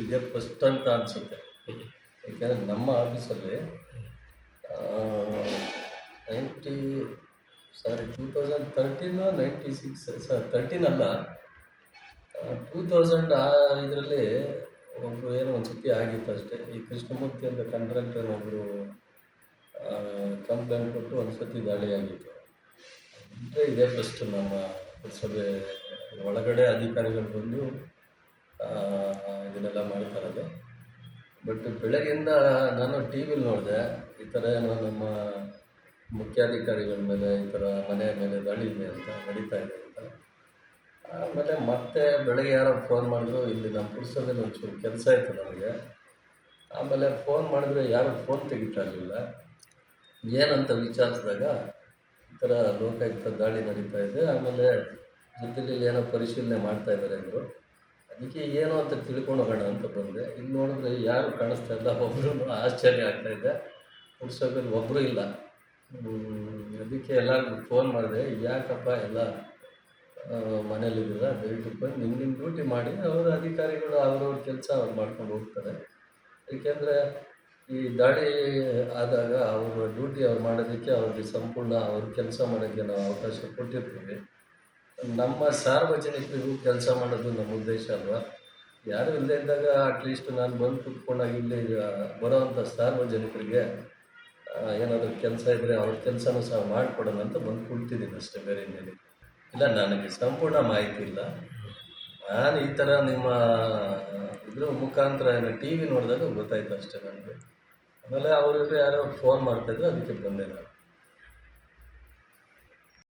ಇದೇ ಫಸ್ಟ್ ಅಂತ ಅನಿಸುತ್ತೆ. ಯಾಕೆಂದರೆ ನಮ್ಮ ಆಫೀಸಲ್ಲಿ ninety sorry two thousand thirteen ninety six sir thirteen ಅಲ್ಲ ಟೂ ತೌಸಂಡ್ ಆ ಇದರಲ್ಲಿ ಒಬ್ಬರು ಏನೋ ಒಂದು ಸತಿ ಆಗಿತ್ತು ಅಷ್ಟೇ. ಈ ಕೃಷ್ಣಮೂರ್ತಿ ಅಂತ ಕಂಟ್ರಾಕ್ಟರ್ ಒಬ್ಬರು ಕಂಪ್ಲೇಂಟ್ ಕೊಟ್ಟು ಒಂದು ಸತಿ ದಾಳಿ ಆಗಿತ್ತು. ಅಂದರೆ ಇದೇ ಫಸ್ಟ್ ನಮ್ಮ ಸಭೆ ಒಳಗಡೆ ಅಧಿಕಾರಿಗಳು ಬಂದು ಇದನ್ನೆಲ್ಲ ಮಾಡ್ತಾರದು. ಬಟ್ ಬೆಳಗ್ಗೆಯಿಂದ ನಾನು ಟಿ ವಿಲಿ ನೋಡಿದೆ, ಈ ಥರ ಏನೋ ನಮ್ಮ ಮುಖ್ಯಾಧಿಕಾರಿಗಳ ಮೇಲೆ, ಈ ಥರ ಮನೆ ಮೇಲೆ ದಾಳಿ ಇದೆ ಅಂತ, ನಡೀತಾ ಇದೆ ಅಂತ. ಆಮೇಲೆ ಮತ್ತೆ ಬೆಳಗ್ಗೆ ಯಾರೋ ಫೋನ್ ಮಾಡಿದ್ರು, ಇಲ್ಲಿ ನಮ್ಮ ಪುರುಷದಲ್ಲಿ ಒಂಚೂರು ಕೆಲಸ ಇತ್ತು ನಮಗೆ. ಆಮೇಲೆ ಫೋನ್ ಮಾಡಿದ್ರೆ ಯಾರು ಫೋನ್ ತೆಗಿತಾ ಇರಲಿಲ್ಲ ಏನಂತ ವಿಚಾರಿಸಿದಾಗ ಈ ಥರ ಲೋಕಾಯುಕ್ತ ದಾಳಿ ನಡೀತಾ ಇದೆ. ಆಮೇಲೆ ಜೊತೆಲಿ ಏನೋ ಪರಿಶೀಲನೆ ಮಾಡ್ತಾ ಇದ್ದಾರೆ ಅಂದರು. ಅದಕ್ಕೆ ಏನು ಅಂತ ತಿಳ್ಕೊಂಡು ಹೋಗೋಣ ಅಂತ ಬಂದೆ. ಇಲ್ಲಿ ನೋಡಿದ್ರೆ ಯಾರು ಕಾಣಿಸ್ತಾ ಇಲ್ಲ ಒಬ್ಬರು ಆಶ್ಚರ್ಯ ಆಗ್ತಾ ಇದೆ. ಪುರಸಭೆಯಲ್ಲಿ ಒಬ್ಬರು ಇಲ್ಲ. ಅದಕ್ಕೆ ಎಲ್ಲರಿಗೂ ಫೋನ್ ಮಾಡಿದೆ, ಯಾಕಪ್ಪ ಎಲ್ಲ ಮನೇಲಿದ್ದೀರ ದಯವಿಟ್ಟು ಬಂದು ನಿಮ್ಮ ನಿಮ್ಮ ಡ್ಯೂಟಿ ಮಾಡಿ, ಅವರ ಅಧಿಕಾರಿಗಳು ಅವ್ರವ್ರ ಕೆಲಸ ಅವ್ರು ಮಾಡ್ಕೊಂಡು ಹೋಗ್ತಾರೆ. ಏಕೆಂದರೆ ಈ ದಾಳಿ ಆದಾಗ ಅವರ ಡ್ಯೂಟಿ ಅವ್ರು ಮಾಡೋದಕ್ಕೆ ಅವ್ರಿಗೆ ಸಂಪೂರ್ಣ ಅವ್ರ ಕೆಲಸ ಮಾಡೋಕ್ಕೆ ನಾವು ಅವಕಾಶ ಕೊಟ್ಟಿರ್ತೀವಿ. ನಮ್ಮ ಸಾರ್ವಜನಿಕರಿಗೂ ಕೆಲಸ ಮಾಡೋದು ನಮ್ಮ ಉದ್ದೇಶ ಅಲ್ವಾ? ಯಾರು ಇಲ್ಲದೆ ಇದ್ದಾಗ ಅಟ್ಲೀಸ್ಟ್ ನಾನು ಬಂದು ಕುತ್ಕೊಂಡಾಗ ಇಲ್ಲಿ ಬರೋವಂಥ ಸಾರ್ವಜನಿಕರಿಗೆ ಏನಾದರೂ ಕೆಲಸ ಇದ್ದರೆ ಅವ್ರ ಕೆಲಸನೂ ಸಹ ಮಾಡಿಕೊಡೋಣ ಅಂತ ಬಂದು ಕುಳಿತಿದ್ದೀನಿ ಅಷ್ಟೇ ಬೇರೆ ಇನ್ನೇನು ಇಲ್ಲ, ನನಗೆ ಸಂಪೂರ್ಣ ಮಾಹಿತಿ ಇಲ್ಲ. ನಾನು ಈ ಥರ ನಿಮ್ಮ, ಇದ್ರ ಮುಖಾಂತರ ಏನೋ ಟಿ ವಿ ನೋಡಿದಾಗ ಗೊತ್ತಾಯ್ತು ಅಷ್ಟೇ ನನಗೆ. ಆಮೇಲೆ ಅವರಿಗೆ ಯಾರೋ ಫೋನ್ ಮಾಡ್ತಾಯಿದ್ರು ಅದಕ್ಕೆ ಬಂದೆ ನಾನು.